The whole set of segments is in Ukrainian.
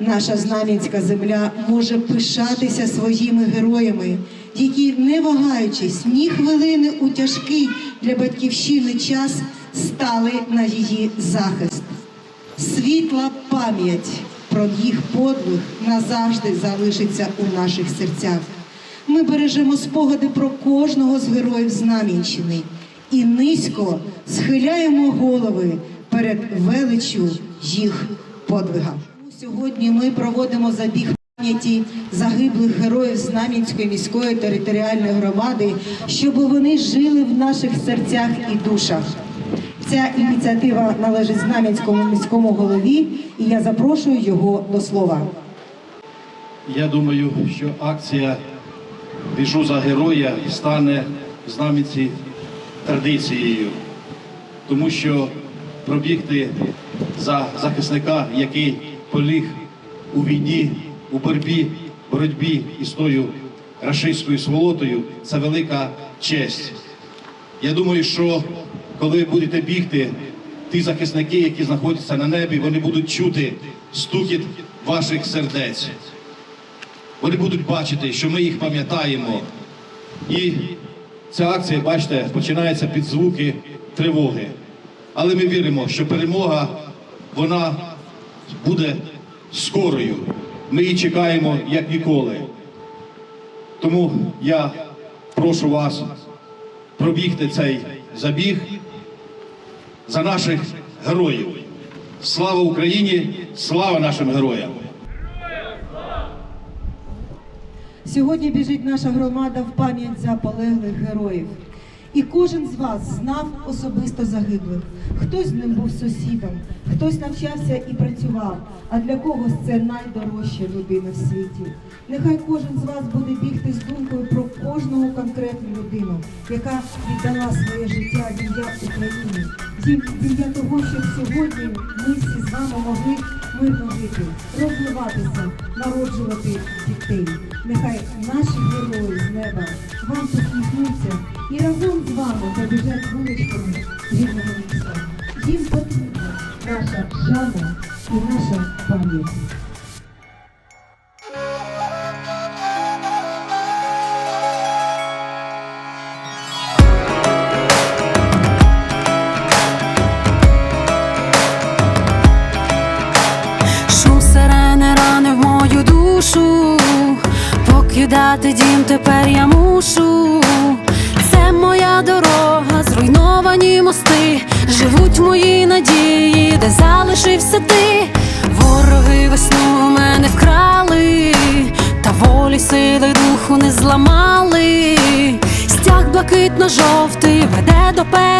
наша знам'янська земля може пишатися своїми героями, які, не вагаючись ні хвилини у тяжкий для батьківщини час, стали на її захист. Світла пам'ять про їх подвиг назавжди залишиться у наших серцях. Ми бережемо спогади про кожного з героїв Знам'янщини і низько схиляємо голови перед величчю їх подвига. Сьогодні ми проводимо забіг пам'яті загиблих героїв Знам'янської міської територіальної громади, щоб вони жили в наших серцях і душах. Ця ініціатива належить Знам'янському міському голові, і я запрошую його до слова. Я думаю, що акція Біжу за героя стане в знам'янці традицією, тому що пробігти за захисника, який поліг у війні, у боротьбі, боротьбі із тою рашистською сволотою, це велика честь. Я думаю, що коли будете бігти, ті захисники, які знаходяться на небі, вони будуть чути стукіт ваших сердець. Вони будуть бачити, що ми їх пам'ятаємо. І ця акція, бачите, починається під звуки тривоги. Але ми віримо, що перемога вона буде скорою. Ми її чекаємо як ніколи. Тому я прошу вас пробігти цей забіг за наших героїв. Слава Україні! Слава нашим героям! Сьогодні біжить наша громада в пам'ять за полеглих героїв. І кожен з вас знав особисто загиблих. Хтось з ним був сусідом, хтось навчався і працював, а для когось це найдорожча людина в світі. Нехай кожен з вас буде бігти з думкою про кожного конкретну людину, яка віддала своє життя в України, ім'я того, щоб сьогодні ми всі з вами могли мирно жити, розвиватися, народжувати дітей. Нехай наші герої з неба вам посміхнуться і разом з вами побіжать вуличками рідного міста. Їм потрібна наша шана і наша пам'ять. Шум ранив мою душу, покидати дім тепер я мушу. Мости, живуть мої надії, де залишився ти. Вороги весну мене вкрали, та волі сили духу не зламали. Стяг блакитно-жовтий веде до перемог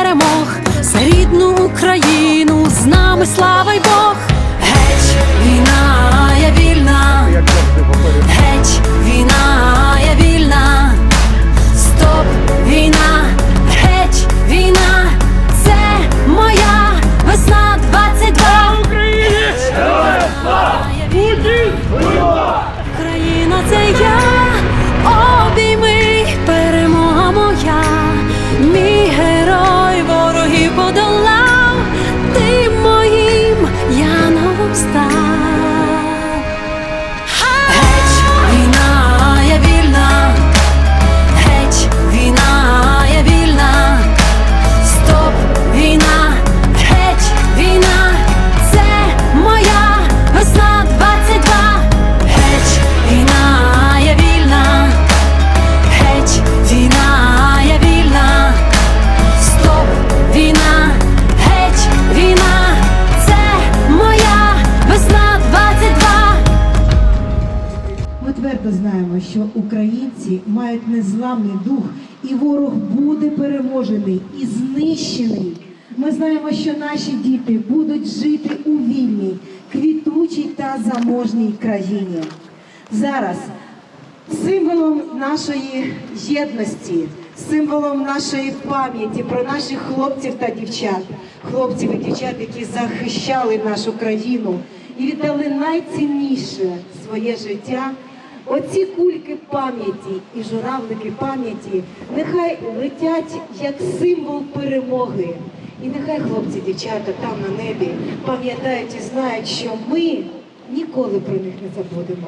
твердо знаємо, що українці мають незламний дух, і ворог буде переможений і знищений. Ми знаємо, що наші діти будуть жити у вільній, квітучій та заможній країні. Зараз символом нашої єдності, символом нашої пам'яті про наших хлопців та дівчат, хлопців і дівчат, які захищали нашу країну і віддали найцінніше своє життя. Оці кульки пам'яті і журавлики пам'яті нехай летять як символ перемоги. І нехай хлопці, дівчата там на небі пам'ятають і знають, що ми ніколи про них не забудемо.